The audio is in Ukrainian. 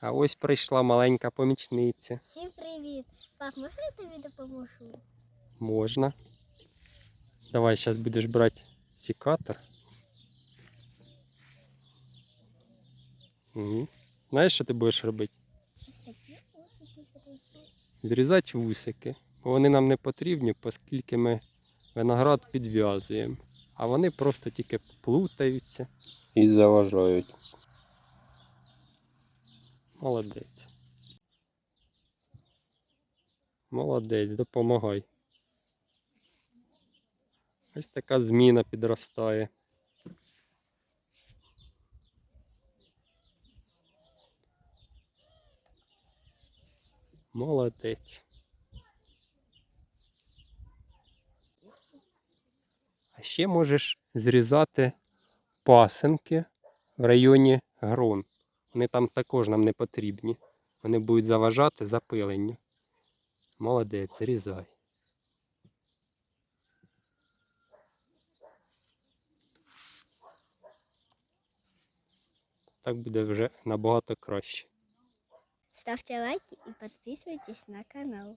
А ось прийшла маленька помічниця. Всім привіт! Пап, можна я тобі допоможу? Можна. Давай зараз будеш брати секатор. Угу. Знаєш, що ти будеш робити? Зрізати вусики. Бо вони нам не потрібні, оскільки ми виноград підв'язуємо. А вони просто тільки плутаються і заважають. Молодець. Молодець, допомагай. Ось така зміна підростає. Молодець. А ще можеш зрізати пасенки в районі грон. Вони там також нам не потрібні. Вони будуть заважати запиленню. Молодець, зрізай. Так буде вже набагато краще. Ставте лайки і підписуйтесь на канал.